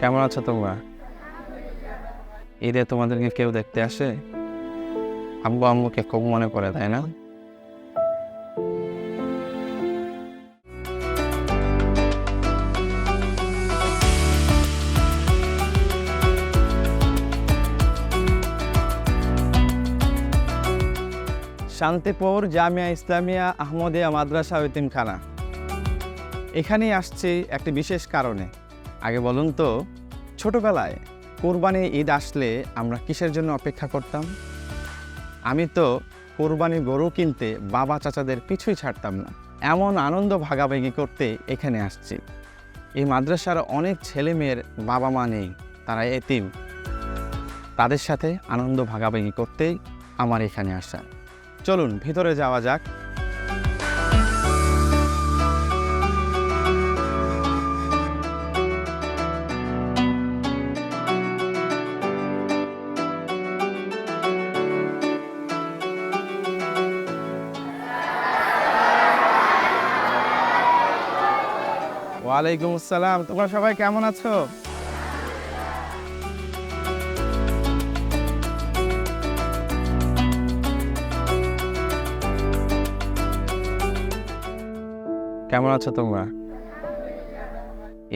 কেমন আছো তোমরা? ঈদে তোমাদেরকে কেউ দেখতে আসে? আব্বু আম্মুকে খুব মনে করে, তাই না? শান্তিপুর, জামিয়া ইসলামিয়া, আহমদিয়া মাদ্রাসা ও ইতিমখানা। এখানেই আসছি একটি বিশেষ কারণে। আগে বলুন তো, ছোটবেলায় কোরবানি ঈদ আসলে আমরা কিসের জন্য অপেক্ষা করতাম? আমি তো কোরবানি গরু কিনতে বাবা চাচাদের পিছুই ছাড়তাম না। এমন আনন্দ ভাগাভাগি করতে এখানে আসছি। এই মাদ্রাসার অনেক ছেলে মেয়ের বাবা মা নেই, তারা এতিম। তাদের সাথে আনন্দ ভাগাভাগি করতেই আমার এখানে আসা। চলুন, ভিতরে যাওয়া যাক। ওয়ালাইকুম আসসালাম। তোমরা সবাই কেমন আছো? কেমন আছো তোমরা?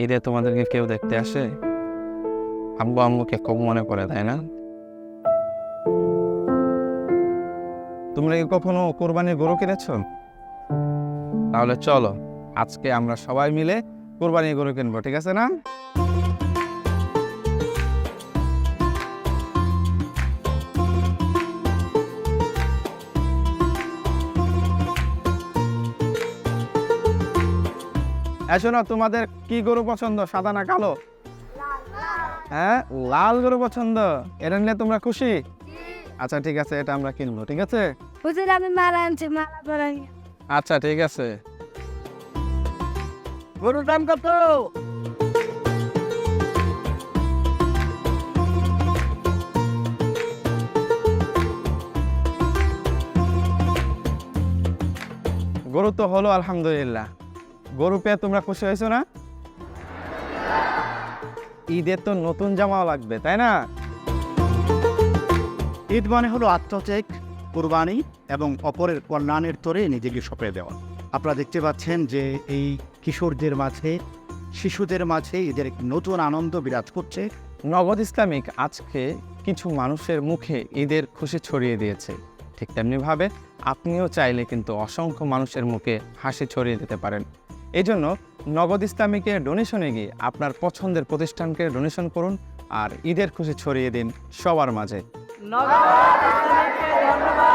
ঈদে তোমাদেরকে কেউ দেখতে আসে? আব্বু আম্মুকে খুব মনে পড়ে, তাই না? তোমরা কি কখনো কোরবানির গরু কিনেছ? তাহলে চলো, আজকে আমরা সবাই মিলে কোরবানির গরু কিনবো ঠিক আছে না? এসো না তোমাদের কি গরু পছন্দ সাদা না কালো? হ্যাঁ লাল গরু পছন্দ এটা নিলে তোমরা খুশি? আচ্ছা ঠিক আছে এটা আমরা কিনবো ঠিক আছে? হুজুর আমি মালা আনছি মালা আচ্ছা ঠিক আছে। গরুর দাম কত? গরু তো হলো আলহামদুলিল্লাহ। গরু পেয়ে তোমরা খুশি হয়েছো না? ঈদের তো নতুন জামাও লাগবে তাই না? ঈদ মানে হলো আত্মচেক কুরবানি এবং অপরের কল্যাণের তরে নিজেকে সঁপে দেওয়া। আপনারা দেখতে পাচ্ছেন যে এই কিশোরদের মাঝে শিশুদের মাঝে ঈদের এক নতুন আনন্দ বিরাজ করছে। নগদ ইসলামিক আজকে কিছু মানুষের মুখে ঈদের খুশি ছড়িয়ে দিয়েছে। ঠিক তেমনিভাবে আপনিও চাইলে কিন্তু অসংখ্য মানুষের মুখে হাসি ছড়িয়ে দিতে পারেন। এই জন্য নগদ ইসলামিকে ডোনেশনে গিয়ে আপনার পছন্দের প্রতিষ্ঠানকে ডোনেশন করুন আর ঈদের খুশি ছড়িয়ে দিন সবার মাঝে। নগদ